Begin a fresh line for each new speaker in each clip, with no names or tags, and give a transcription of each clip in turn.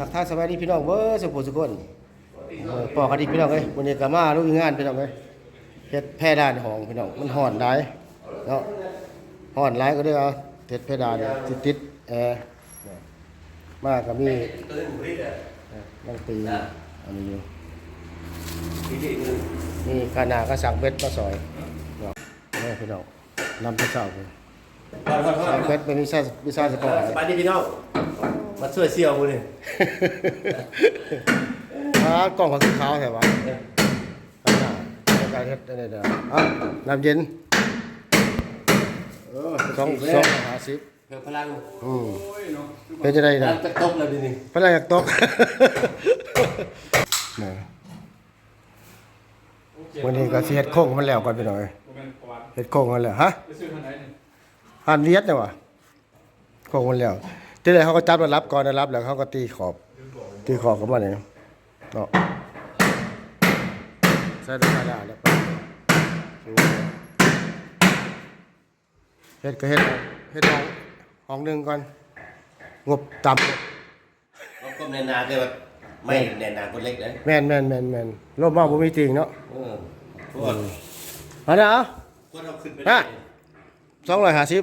ทักทายสวัสดีพี่น้องเบ้อสุขสุขคนปอกกันอีพี่น้องเอ้ยวันนี้ก็มาลุยงานพี่น้องเอ้ยเฮ็ดแพร่ด้านห้องพี่น้องมันฮ้อนหลายเนาะฮ้อนหลายก็เลยเอาเฮ็ดแพร่ด้านติดติดแอร์มาก็มี
ตัวนี้หมูริดอะ
เอ่อนั่งตีอันนี้อยู่
ทีนี้หนึ่ง
นี่กานาก็สั่งเบ็ดมาซอยเนาะพี่น้องนำไปเช้าเลย
ก่อนก่อนก่อ
สั่งเบ็ดเป็นวิชาวิชาสปอร์ต
สบายดีพี่น้อง มาช่วยเสี่ยวมือนี่
อ่ากล้องเขาสีขาวใช่ปะข้างหน้าในการเฮ็ดได้เด้ออะน้ำเย็นสองสองห้าสิบ
เพิ่มพลัง
อืมเป็นจะได้
พลั
นะ
งจะตกแล้วดินี่
พลังอยากตกเนี่ยวันนี้ก็สิเฮ็ดโค้งมันแล้วก่อนไปหน่อย
ผมเป็นประวัติ
เฮ็ดโค้งมันแล้วฮะ
ไปซื้อทางไหนเนี่ย
หันเวียดเนี่ยวะโค้งมันแล้ว ทีแรกเขาก็จับแล้วรับก่อนแล้วรับแล้วเขาก็ตีขอบ ตีขอบเข้ามาเนี่ยเนาะใส่ได้ได้แล้วไปเฮ็ดก็เฮ็ดเฮ็ดห้องห้องหนึงก่อน งบต่ำ
เราก็ในนาแต่ว่าไม่ในนาคนเล็กเลย
แม่นแม่นแม่นแม่นรอบบ้านบ่มีจริงเนาะ
เออพวก
เอาเด้อเอา
พวกเราขึ้นไป
ฮะสองร้อยห้าสิบ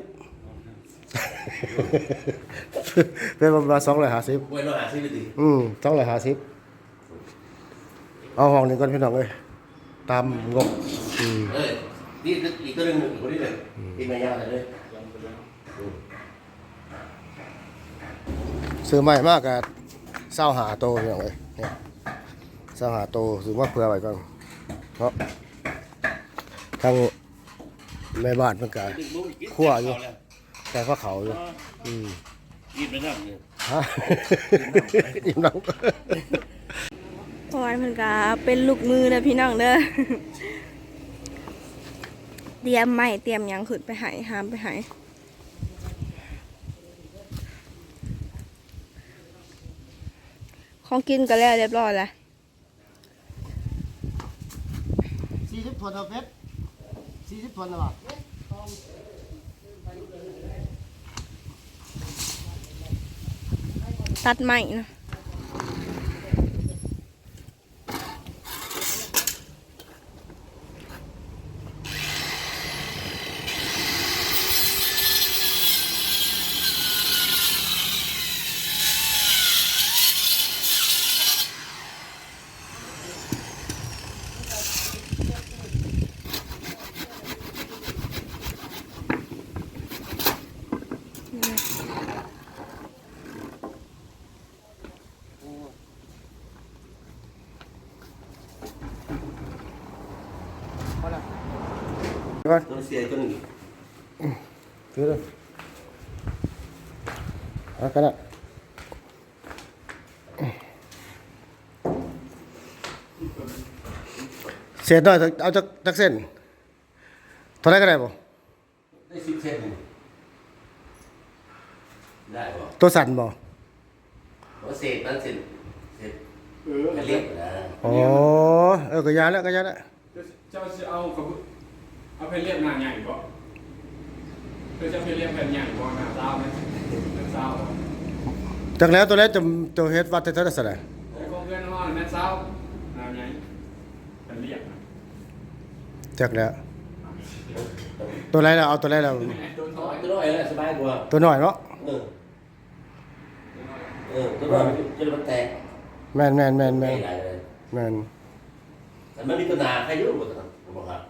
เป็นประมาณสองร้อยห้าสิบ
เว้ยเราหาซื้อไปดิ
อืมสองร้อยห้าสิบเอาห้องหนึ่งก่อนพี่น้องเอ้ยตามงบอืม
เออนี่อีกตัวหนึ่งอีกคนนี้หนึ่งอีกไม่ยาวเลย
ซื้อใหม่มากกับเศร้าหาโตพี่น้องเอ้ยเนี่ยเศร้าหาโตซื้อมาเผื่อไว้ก่อนเพราะทางแม่บ้านเพิ่นก็คั่วอยู่ แต่ว่าเขาอยู่อืม
กินไปนั่งเนี่ย
ฮะอิ่มน้ำ
เพราะว่ามันก็เป็นลูกมือเด้อพี่น้องเด้อเตรียมไม้เตรียมหยังขึ้นไปใหายหามไปใหายของกินก็แล้วเรียบร้อยแล้ว
สี่สิบคนเอาเพชรสี่สิบคนเอาป่ะ
ตัดไม้นะ
ก่อน
ตัวเสียตัวหนึ่ง
ถือเลยเอากันละเศษหน่อยเอาจากจากเส้นเท่าไรก็ได้บ่
ได้สิบเซนได้ป่ะ
ตัวสั่นบ่
ว่าเศษนั้นเศษเศษ
เออ
จะเรียกนะ
อ๋อเออก็ยาแล้วก็ยาแล้ว
เจ้าจะเอากับ เอาไปเรียบหน้าใหญ่บ่เพื่อจะไปเรียบแผ่นใหญ่บ่หน้าเศร้าไหมหน้าเศร้าบ่
จากแล้วตัวแรกจะตัวเฮ็ดวัดเท่าไหร่
ไอ้ของเพื่อนว่าหน้าเศร้าหน้าใหญ่เป็นเรียบนะ
จากแล้ว ตัวไรเราเอาตัวไรเรา
ตัว
น้
น้
อ
อยย
ตัวน้อยแล้วสบายกว่า
ตัวน้อยเนาะ
เออเออตัวน้อยจะมันแตก
แม่นแม่นแม่น
ไม่
แม่น
ได้เลย
แม่น
แต่มันมีตัวนาใครยุ่งหมดนะบอกครับ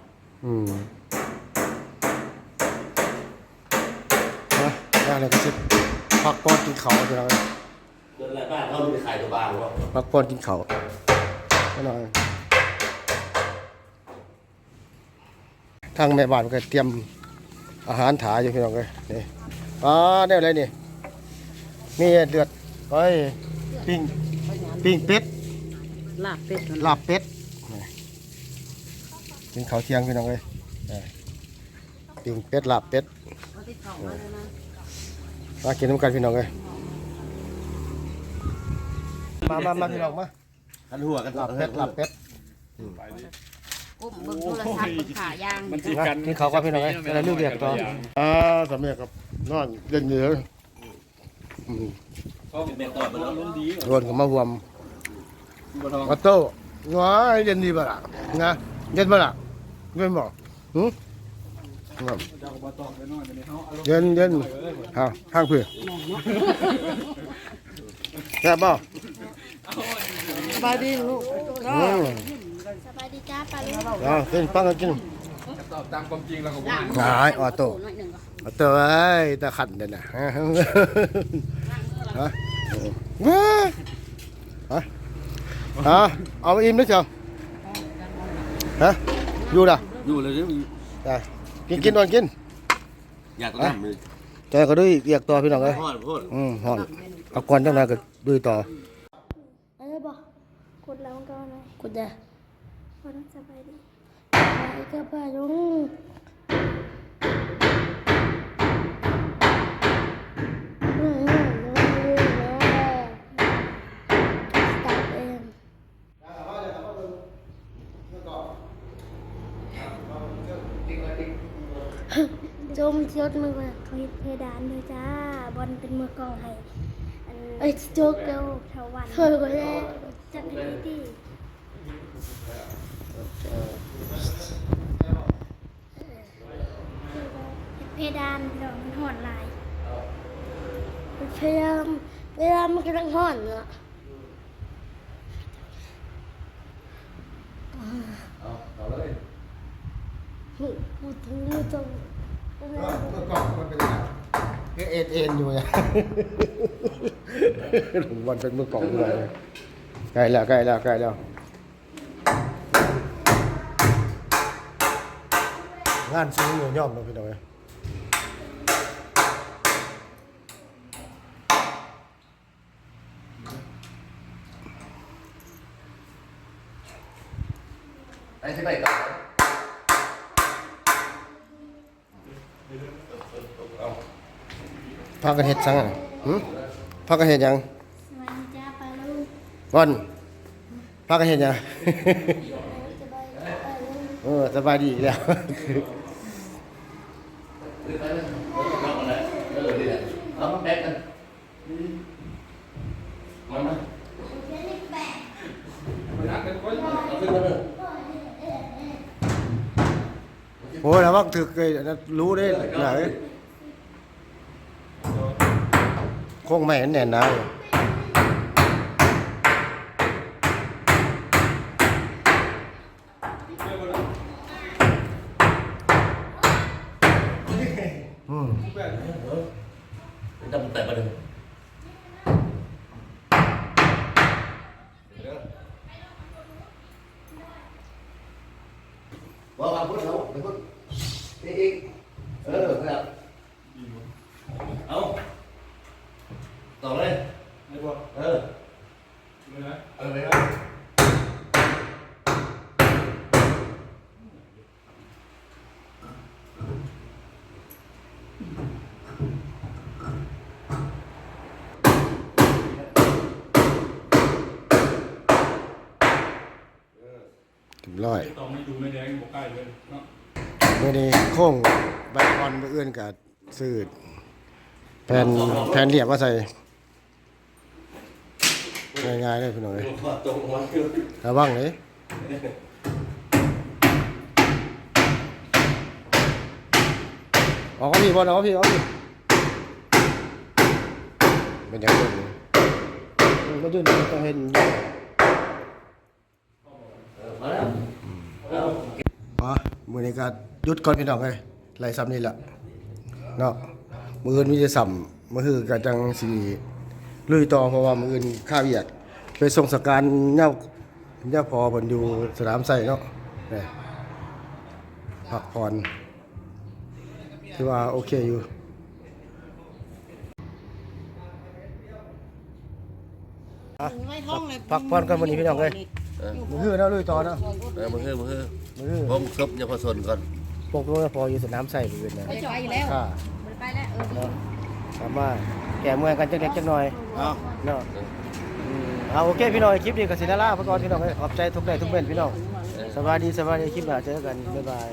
อืม นะได้แล้วก็สิพักป้อนกินข้าวไปแล้ว
เงินอะไรบ้านเขาไม่ได้ขายตัวบางหรอก
พักป้อนกินข้าวไปหน่อยทางแม่บ้านก็เตรียมอาหารถาอยู่พี่น้องเอ้ยนี่อ่าได้อะไรนี่มีเดือดไอ้ปิ้งปิ้งเป็ด
ลาบเป็ดนั่น
ลาบเป็ดนี่กินข้าวเที่ยงพี่น้องเอ้ยนี่ปิ้งเป็ดลาบเป็ด
เอาที่เขา มาเลยนะ
มากินน้ำกันพี่น้องเอ้ยมามามาพี่น้องมา
ทันหัวกัน
ลาบเป็ดลาบเป็ด
กุ้มเบิ่งโทรศัพท์เบิ่งขายาง
มันจี
นะ
กัน
กินข้าวกับพี่น้องเอ้ยอะไรลูกเรียกต่ออ่าสำเร็จครับนอนเย็นเยอะอืม
เป็นแม่ก่อนมาแล้ว
ล้นดี
โดนก็มารวม
บ่ทอง
ออโต้ว้ายเย็นดีบ่ล่ะนะเย็นบ่ล่ะเย็นบ่หึ ครับ
เจ้าก็บ่ตอบไปหน่อยไปนี่เฮาอารมณ์
เย็นเย็นฮะข้างเพื่อแซ่บบ่
สบายดีลูก
อืม
สบายดีจ้าปาลูก
เอากินปังกันกิน
ตอบตามความจริงแล้วก็บ่
หายออโต้
หน่อยหนึ่งก็
ออโต้เอ้ยตะขันเด้อน่ะฮะฮะว้าฮะฮะเอามาอิ่มด้วยจ้ะฮะอยู่ล่ะ
อยู่เลยเด้อ
ได้ กินกินนอนกิน
อยากนั่งเลย
แต่ก็ด้วยเรียกต่อพี่น้องเอ้ย
พ่อพ่อ
อืมฮอนเอาก่อนจังไดก็ด้วยต่อ
เออบอกกดแล้วก็นะ
กูจะ
พอต้องสบายดี
ไปกับป้าลุง
จมเชียดมือมาเขาเฮ็ดเพดานเลยจ้า บอลเป็นมือกองให้อัน
ไอ้โจกเกล
เทาวัน
เคยก็ได้
จัดให้ดีเพดานเดี๋ยวมันหอนลาย
พยายามเวลามันกำลังห่อนเนาะ
เอาเอาเลย
พูดถึงมือตรง
เมื่อก่อนมันเป็นยังไงเอ็นเอ็นอยู่ไงวันเป็นมือกล่องด้วยใกล้แล้วใกล้แล้วใกล้แล้วงานซื้อเงินย่อมมาพี่น้องเอ้ย
ไอ้ที่ไหนก่อนา
กันเฮ็ดซังอะหึพากันเฮ็ดหยัง
สวัสดีจ้าปลาลูก
วันพากันเฮ็ดหยัง
สบายดีปลาลูก
เออสบายดีอีกแล้ว
เอาอะไรเออดีแหละเอามาแป๊กกันมามา
ไปนัดกันก่อน
เอาขึ้นมาเลย
โอ้ยแล้วว่าถึกเลยนะรู้ได้ไหน คงไม่เห็นแน่นะอืม
เป็นจำแต่ประเด็นว่าว่าพูดเขาไปพูดอีกอีกเออครับเอาต่อเลย
ไอ้บ่
เออ
เลยนะ
เออไปครับ
ถึง ร้อย
ต้องไม่ดูไม่แดงบ่ใกล้เลยเนาะ
เมื่อนี้โค้งใบออนไปเอื้อนกับซื้อแผ่นแผ่นเรียบว่าใส่ง่ายๆเลยพี่น้องเลย
ว่าตรงหัวคือ
ระวังเลยออกก็พี่บอลออกก็พี่ออกก็พี่เป็นอย่างนี้มันก็ยืนก็เห็น
มาแล้วเอา
อ๋อมือนี้ ก็หยุดก่อนพี่น้องเลยไล่ซ้ำนี่แหละเนาะมืออื่นมีจะซ้ำมือคือกะจังสีลุยต่อเพราะว่ามืออื่นข้าวเวียกไปส่งสการเน่าเน่าพอผนอยู่สนามไส้เนาะนี่พักผ่อนที่ว่าโอเคอยู่อะพักผ่อนกันวันนี้พี่น้องเลย มือคือเนาะลุยต่อเนาะ
เออมือคือมือคือ
มือคือ
ผมครบยังพอสนก่อน
ปกลงพออยู่สนามไส้มืออื่นนะ
ไปจ่อยอีกแล้ว
ค่ะ
มันไปแล้วเออ
เนาะสามารถแก้เมื่อยกันจักเล็กจักหน่อยเนาะเนาะอืมเอาโอเคพี่น้องคลิปนี้ก็สินาลาพระกอนพี่น้องเอ้ยขอบใจทุกได้ทุกเม็ดพี่น้องสวัสดีสวัสดีคลิปหน้าเจอกันบ๊ายบาย